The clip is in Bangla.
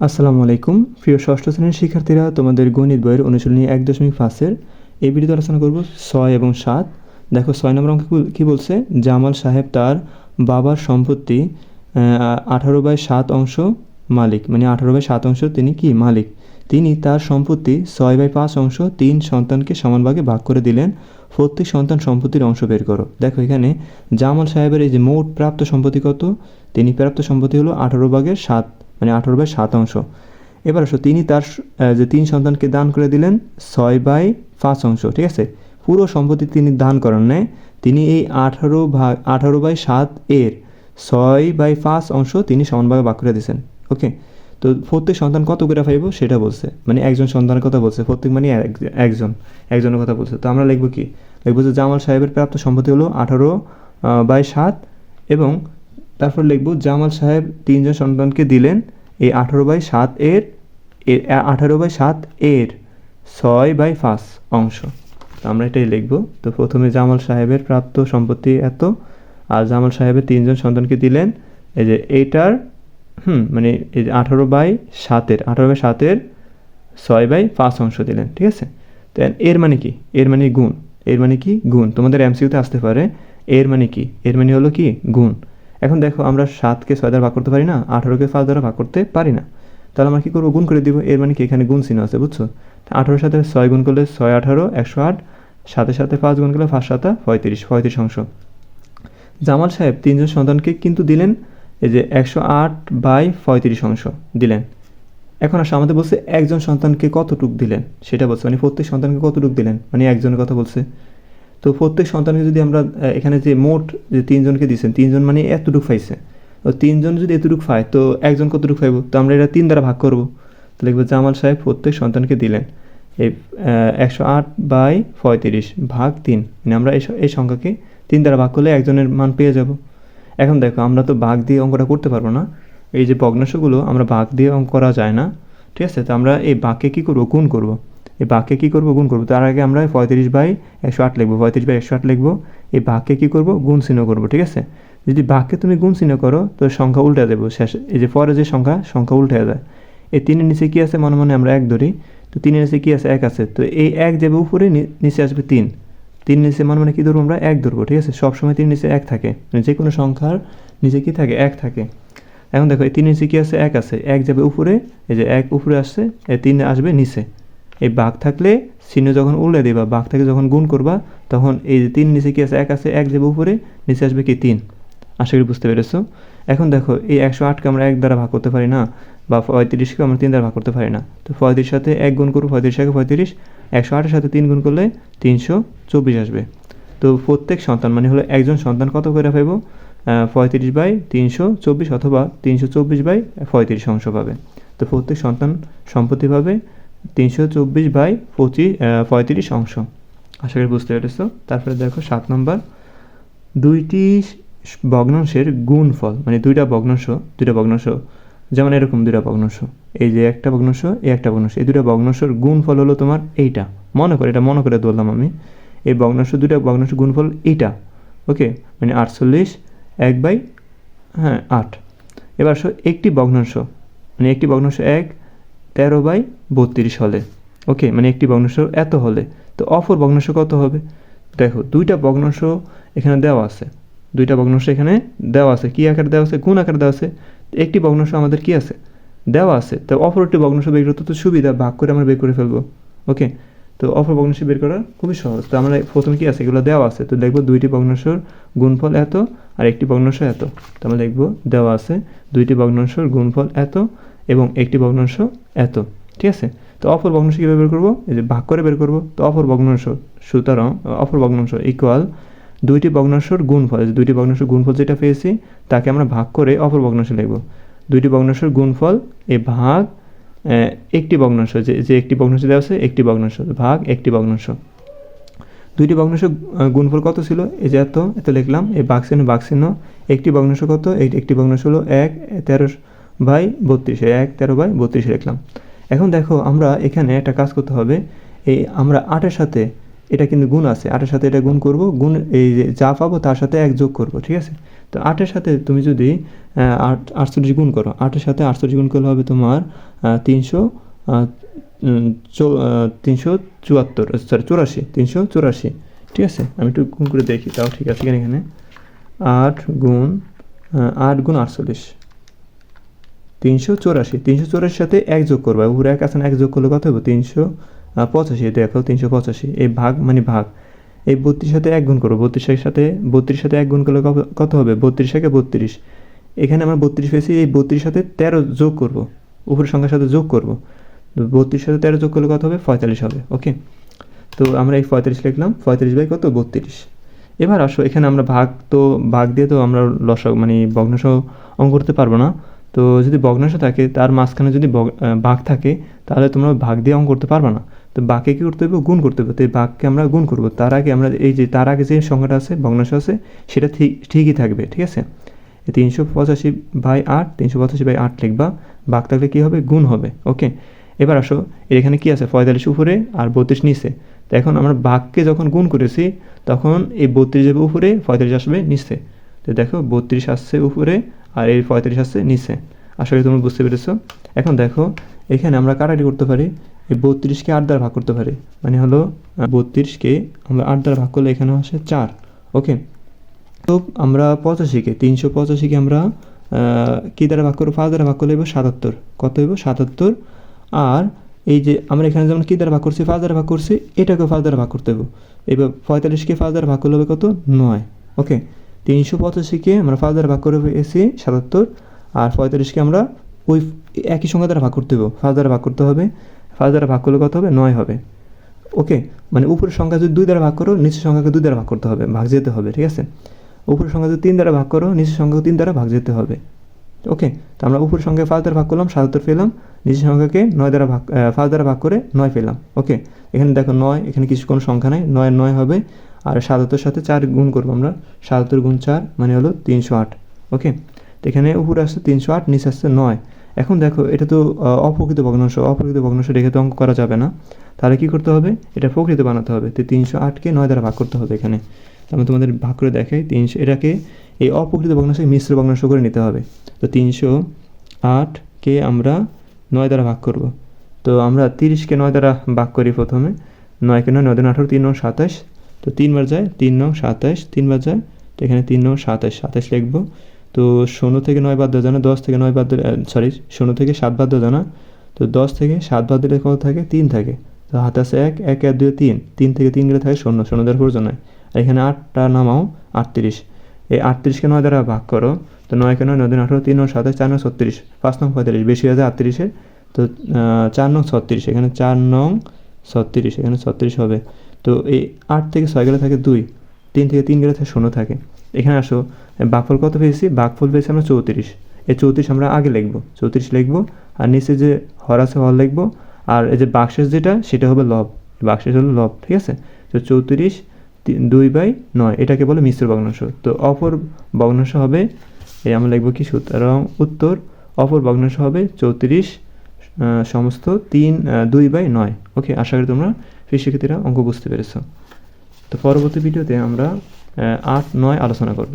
আসসালামু আলাইকুম। প্রিয় ষষ্ঠ শ্রেণির শিক্ষার্থীরা, তোমাদের গণিত বইয়ের অনুশীলনী এক দশমিক পাঁচের এই ভিডিওতে আলোচনা করব ছয় এবং সাত। দেখো, ছয় নম্বর অঙ্ক কি- বলছে? জামাল সাহেব তার বাবার সম্পত্তি আঠারো বাই সাত অংশ মালিক। মানে আঠারো বাই সাত অংশ তিনি কি? মালিক। তিনি তার সম্পত্তি ছয় বাই পাঁচ অংশ তিন সন্তানকে সমানভাগে ভাগ করে দিলেন। প্রত্যেক সন্তান সম্পত্তির অংশ বের করো। দেখো এখানে, জামাল সাহেবের এই যে মোট প্রাপ্ত সম্পত্তি কত? তিনি প্রাপ্ত সম্পত্তি হলো আঠারো ভাগের সাত। মানে আঠারো বাই সাত অংশ। এবার আসো, তিনি তার যে তিন সন্তানকে দান করে দিলেন, ছয় বাই পাঁচ অংশ, ঠিক আছে? পুরো সম্পত্তি তিনি দান করেন নেয় তিনি এই আঠারো ভাগ আঠারো বাই সাত এর ছয় বাই পাঁচ অংশ তিনি সমানভাবে ভাগ করে দিয়েছেন, ওকে? তো প্রত্যেক সন্তান কত করে পাইব? সেটা বলছে। মানে একজন সন্তানের কথা বলছে, প্রত্যেক মানে এক- একজন, একজনের কথা বলছে। তো আমরা লিখব কি? লিখব যে জামাল সাহেবের প্রাপ্ত সম্পত্তি হলো আঠারো বাই সাত এবং তারপর লিখব, জামাল সাহেব তিনজন সন্তানকে দিলেন, এই আঠারো বাই সাত এর আঠারো বাই সাত এর ছয় বাই পাঁচ অংশ। তো আমরা এটাই লিখব। তো প্রথমে জামাল সাহেবের প্রাপ্ত সম্পত্তি এত, আর জামাল সাহেবের তিনজন সন্তানকে দিলেন, এই যে এইটার, হুম মানে এই যে আঠারো বাই সাতের, আঠারো বাই সাতের ছয় বাই পাঁচ অংশ দিলেন, ঠিক আছে? তো এর মানে কি? এর মানে গুণ। এর মানে কি? গুণ। তোমাদের এমসিউতে আসতে পারে, এর মানে কি? এর মানে হলো কি? গুণ। এখন দেখো, আমরা সাতকে ছয় দ্বারা ভাগ করতে পারি না, আঠারোকে পাঁচ দ্বারা ভাগ করতে পারি না। তাহলে আমরা কী করব? গুণ করে দিব। এর মানে কি? এখানে গুণ চিহ্ন আছে, বুঝছ? আঠারোর সাথে ছয় গুণ করলে ছয় আঠারো, একশো আট। সাথে সাথে পাঁচ গুণ করলে পাঁচ সাতা, পঁয়ত্রিশ। পঁয়ত্রিশ অংশ। জামাল সাহেব তিনজন সন্তানকে কিন্তু দিলেন, এই যে একশো আট বাই পঁয়ত্রিশ অংশ দিলেন। এখন আসলে আমাদের বলছে একজন সন্তানকে কতটুক দিলেন? সেটা বলছে মানে প্রত্যেক সন্তানকে কতটুক দিলেন? মানে একজনের কথা বলছে। তো প্রত্যেক সন্তানকে যদি আমরা এখানে যে মোট যে তিনজনকে দিয়েছেন, তিনজন মানে এতটুকু পাইছে। তো তিনজন যদি এতটুকু পায়, তো একজন কতটুকু পাইব? তো আমরা এটা তিন দ্বারা ভাগ করব। তো লিখব জামাল সাহেব প্রত্যেক সন্তানকে দিলেন। এই একশো আট বাই পঁয়ত্রিশ ভাগ তিন। মানে আমরা এই সংখ্যাকে তিন দ্বারা ভাগ করলে একজনের মান পেয়ে যাব। এখন দেখো, আমরা তো ভাগ দিয়ে অঙ্কটা করতে পারব না। এই যে ভগ্নাংশগুলো আমরা ভাগ দিয়ে অঙ্ক করা যায় না। ঠিক আছে? তো আমরা এই বাক্যে কী করব? গুণ করব। এই বাক্যে কী করব? গুণ করব। তার আগে আমরা পঁয়ত্রিশ বাই একশো আট লিখব। পঁয়ত্রিশ বাই একশো আট লিখব। এই বাক্যে কী করব? গুণ চিহ্ন করব, ঠিক আছে? যদি বাক্যে তুমি গুণ চিহ্ন করো, তো সংখ্যা উল্টে দেবো শেষ। এই যে পরে যে সংখ্যা সংখ্যা উল্টে যায়। এই তিনের নিচে কী আছে? মনে মনে আমরা এক ধরি। তো তিনের নিচে কী আছে? এক আছে। তো এই এক যাবে উপরে নিচে আসবে তিন। তিন নিচে মনে মানে কী ধরবো আমরা? এক ধরবো, ঠিক আছে? সবসময় তিন নিচে এক থাকে। মানে যে কোনো সংখ্যার নিচে কী থাকে? এক থাকে। এখন দেখো, এই তিন নিচে কী আছে? এক আছে। এক যাবে উপরে, এই যে এক উপরে আসছে, এই তিন আসবে নিচে। এই বাঘ থাকলে চিহ্ন যখন উল্টে দিবা বাঘ থেকে যখন গুণ করবা, তখন এই যে তিন নিচে কি আছে? এক আছে, এক যাবে উপরে, নিচে আসবে কি? তিন। আশা করি বুঝতে পেরেছ? এখন দেখো, এই একশো আটকে আমরা এক দ্বারা ভাগ করতে পারি না, বা পঁয়ত্রিশকে আমরা তিন দ্বারা ভাগ করতে পারি না। তো পঁয়ত্রিশ সাথে এক গুণ করব পঁয়ত্রিশ একে পঁয়ত্রিশ, একশো আটের সাথে তিন গুণ করলে তিনশো চব্বিশ আসবে। তো প্রত্যেক সন্তান মানে হলো একজন সন্তান কত করে পাইব? পঁয়ত্রিশ বাই তিনশো চব্বিশ অথবা তিনশো চব্বিশ বাই পঁয়ত্রিশ অংশ পাবে। তো প্রত্যেক সন্তান সম্পত্তি পাবে তিনশো চব্বিশ বাই পঁচিশ পঁয়ত্রিশ অংশ। আশা করি বুঝতে পেরেছ। তারপরে দেখো সাত নম্বর। দুইটি ভগ্নাংশের গুণফল মানে দুইটা ভগ্নাংশ দুইটা ভগ্নাংশ, যেমন এরকম দুইটা ভগ্নাংশ। এই যে একটা ভগ্নাংশ, এই একটা ভগ্নাংশ। এই দুইটা ভগ্নাংশের গুণফল হলো তোমার এইটা। মনে করে, এটা মনে করে ধরলাম আমি। এই ভগ্নাংশ, দুইটা ভগ্নাংশ গুণফল এইটা। ওকে? মানে আটচল্লিশ, এক বাই হ্যাঁ আট। এবার আসো একটি ভগ্নাংশ। মানে একটি ভগ্নাংশ এক তেরো বাই বত্রিশ হলে। ওকে মানে একটি ভগ্নাংশ এত হলে। তো অপর ভগ্নাংশ কত হবে? দেখো, দুইটা ভগ্নাংশ এখানে দেওয়া আছে। দুইটা ভগ্নাংশ এখানে দেওয়া আছে। কী আকার দেওয়া আছে? কোন আকার দেওয়া আছে? একটি ভগ্নাংশ আমাদের কি আছে? দেওয়া আছে। তো অপর একটি ভগ্নাংশ বের করতে তো সুবিধা, ভাগ করে আমরা বের করে ফেলব। ওকে তো অপর ভগ্নাংশ বের করা খুবই সহজ। তো আমরা প্রথমে কি আছে? এগুলো দেওয়া আছে। তো দেখব দুইটি ভগ্নাংশর গুণফল এত আর একটি ভগ্নাংশ এত। তো আমরা দেখব দেওয়া আছে, দুইটি ভগ্নাংশর গুণফল এত এবং একটি ভগ্নাংশ এত, ঠিক আছে? তো অপর ভগ্নাংশ কীভাবে বের করব? এই যে ভাগ করে বের করব। তো অপর ভগ্নাংশ, সুতরাং, অপর ভগ্নাংশ ইকুয়াল দুইটি ভগ্নাংশর গুণফল দুইটি ভগ্নাংশের গুণফল যেটা পেয়েছি, তাকে আমরা ভাগ করে অপর ভগ্নাংশ লিখব। দুইটি ভগ্নাংশের গুণফল এ ভাগ একটি ভগ্নাংশ, যে যে একটি ভগ্নাংশ দেওয়া আছে, একটি ভগ্নাংশ, ভাগ একটি ভগ্নাংশ। দুইটি ভগ্নাংশ গুণফল কত ছিল? এই যে এত এত লিখলাম, এই বাঘ চিহ্ন একটি ভগ্নাংশ কত? একটি ভগ্নাংশ হলো এক, তেরো বাই বত্রিশে এক, তেরো বাই বত্রিশে লিখলাম। এখন দেখো, আমরা এখানে একটা কাজ করতে হবে। এই আমরা আটের সাথে, এটা কিন্তু গুণ আছে, আটের সাথে এটা গুণ করব, গুণ এই যে যা পাবো তার সাথে এক যোগ করব, ঠিক আছে? তো আটের সাথে তুমি যদি আট, আটচল্লিশ গুণ করো, আটের সাথে আটচল্লিশ গুণ করলে হবে তোমার তিনশো তিনশো চুয়াত্তর সরি চুরাশি, তিনশো চুরাশি, ঠিক আছে? আমি একটু গুণ করে দেখি, তাও ঠিক আছে এখানে? আট গুণ আট গুণ আটচল্লিশ। তিনশো চৌরাশি তিনশো চৌরাশির সাথে এক যোগ করব উপরে এক আছে না, এক যোগ করলে কত হবে? তিনশো পঁচাশি দেখো তিনশো পঁচাশি। এই ভাগ মানে ভাগ। এই বত্রিশ সাথে এক গুণ করব বত্রিশের সাথে বত্রিশ সাথে এক গুণ করলে কত- হবে? বত্রিশ একে বত্রিশ। এখানে আমরা বত্রিশ পেয়েছি এই বত্রিশ সাথে তেরো যোগ করব উপরের সংখ্যার সাথে যোগ করব। বত্রিশ সাথে তেরো যোগ করলে কত হবে? পঁয়তাল্লিশ হবে ওকে তো আমরা এই পঁয়তাল্লিশ লিখলাম পঁয়তাল্লিশ বাই কত? বত্রিশ। এবার আসো এখানে আমরা ভাগ তো ভাগ দিয়ে তো আমরা লসক মানে ভগ্নাংশ অঙ্ক করতে পারব না। তো যদি ভগ্নাংশ থাকে তার মাঝখানে যদি আহ, থাকে তাহলে তোমরা ভাগ দিয়ে অঙ্ক করতে পারবে না। তো বাঘকে কী করতে হবে গুণ করতে হবে তো এই বাঘকে আমরা গুণ করব। তার আগে আমরা এই যে তার আগে যে সংখ্যাটা আছে ভগ্নাংশ আছে সেটা ঠিক ঠিকই থাকবে ঠিক আছে? তিনশো পঁচাশি বাই আট তিনশো পঁচাশি বাই আট লিখবা। বাঘ থাকলে কী হবে? গুণ হবে ওকে? এবার আসো এখানে কি আছে? পঁয়তাল্লিশ উপরে আর বত্রিশ নিচে। তো এখন আমরা বাঘকে যখন গুণ করেছি তখন এই বত্রিশ যাবে উপরে পঁয়তাল্লিশ আসবে নিচে। তো দেখো বত্রিশ আসছে উপরে আর এই পঁয়তাল্লিশ আছে নিচে। করি তোমরা বুঝতে পেরেছ। এখন দেখো, এখানে আমরা কাটাকাটি করতে পারি, এই বত্রিশকে আট দ্বারা ভাগ করতে পারি। মানে হলো বত্রিশকে আমরা আট দ্বারা ভাগ করলে এখানে আসে চার। ওকে? তো আমরা পঁচাশিকে, তিনশো পঁচাশিকে আমরা কী দ্বারা ভাগ করব? পাঁচ দ্বারা ভাগ করলে এবার সাতাত্তর। কত হইব? সাতাত্তর। আর এই যে আমরা এখানে যেমন কী দ্বারা ভাগ করছি? পাঁচ দ্বারা ভাগ করছি, এটাকেও পাঁচ দ্বারা ভাগ করতে হবে এবার পঁয়তাল্লিশকে পাঁচ দ্বারা ভাগ করলে হবে কত? নয়। ওকে? তিনশো পঁচাশিকে আমরা পাঁচ দ্বারা ভাগ করে পেয়েছি সাতাত্তর আর পঁয়তাল্লিশকে আমরা ওই একই সংখ্যা দ্বারা ভাগ করতে হবে পাঁচ দ্বারা ভাগ করতে হবে পাঁচ দ্বারা ভাগ করলে কত হবে নয় হবে ওকে মানে উপরের সংখ্যা যদি দুই দ্বারা ভাগ করো নিচের সংখ্যাকে দুই দ্বারা ভাগ করতে হবে ভাগ যেতে হবে ঠিক আছে উপরের সংখ্যা যদি তিন দ্বারা ভাগ করো নিচের সংখ্যাকে তিন দ্বারা ভাগ যেতে হবে ওকে তো আমরা উপরের সংখ্যা পাঁচ দ্বারা ভাগ করলাম সাতাত্তর পেলাম নিচের সংখ্যাকে নয় দ্বারা ভাগ পাঁচ দ্বারা ভাগ করে নয় পেলাম ওকে এখানে দেখো নয় এখানে কিছু কোনো সংখ্যা নাই নয় নয় হবে আর সাতাত্তর সাথে চার গুণ করব আমরা। সাতাত্তর গুণ চার মানে হলো তিনশো আট। ওকে? তো এখানে উপরে আসছে তিনশো আট, নিচে আসছে নয়। এখন দেখো, এটা তো অপ্রকৃত ভগ্নাংশ। অপ্রকৃত ভগ্নাংশ রেখে তো অঙ্ক করা যাবে না। তাহলে কী করতে হবে? এটা প্রকৃত বানাতে হবে। তো তিনশো আটকে নয় দ্বারা ভাগ করতে হবে এখানে। আমি তোমাদের ভাগ করে দেখাই। তিনশো, এটাকে এই অপ্রকৃত ভগ্নাংশকে মিশ্র ভগ্নাংশ করে নিতে হবে। তো তিনশো আটকে আমরা নয় দ্বারা ভাগ করব। তো আমরা তিরিশকে নয় দ্বারা ভাগ করি প্রথমে। নয়কে নয় নয় দিন আঠারো, তিন নং সাতাশ। তো তিনবার যায়, তিন নং সাতাইশ তিনবার যায়, তো এখানে তিন নং সাতাইশ সাতাইশ লিখব। তো ষোলো থেকে নয় বাদ দেওয়া যায় না, দশ থেকে নয় বাদ সরি ষোলো থেকে সাত বাদ দেওয়া যায় না। তো দশ থেকে সাত বাদ দিলে কত থাকে? তিন থাকে। তো হাতে আছে এক এক এক, দুই, তিন। তিন থেকে তিন গেলে থাকে শূন্য শূন্য দেওয়ার প্রয়োজন নয় আর এখানে আটটা নামাও, আটত্রিশ। এই আটত্রিশকে নয় দ্বারা ভাগ করো, তো নয়কে নয় নয় দিন আঠারো, তিন নয় সাতাশ, চার নং ছত্রিশ। পাঁচ নং পঁয়তাল্লিশ, বেশি হয়ে যায় আটত্রিশে। তো চার নং ছত্রিশ, এখানে চার নং ছত্রিশ, এখানে ছত্রিশ হবে। তো এই আট থেকে ছয় গেলে থাকে দুই, তিন থেকে তিন গেলে থাকে শূন্য থাকে। এখানে আসো, বাকফল কত পেয়েছি? বাকফল পেয়েছি আমরা চৌত্রিশ। এই চৌত্রিশ আমরা আগে লিখব। চৌত্রিশ লিখব, আর নিচে যে হর আছে হর লিখব, আর এই যে বাক্সেস যেটা, সেটা হবে লব। বাক্সেস হলো লব, ঠিক আছে? তো চৌত্রিশ দুই বাই নয়, এটাকে বলে মিশ্র ভগ্নাংশ। তো অপর ভগ্নাংশ হবে, এই আমরা লিখব কি সুতরাং? উত্তর, অপর ভগ্নাংশ হবে চৌত্রিশ সমস্ত তিন দুই বাই নয়। ওকে, আশা করি তোমরা প্রিয় শিক্ষার্থীরা অঙ্ক বুঝতে পেরেছ। তো পরবর্তী ভিডিওতে আমরা আট নয় আলোচনা করব।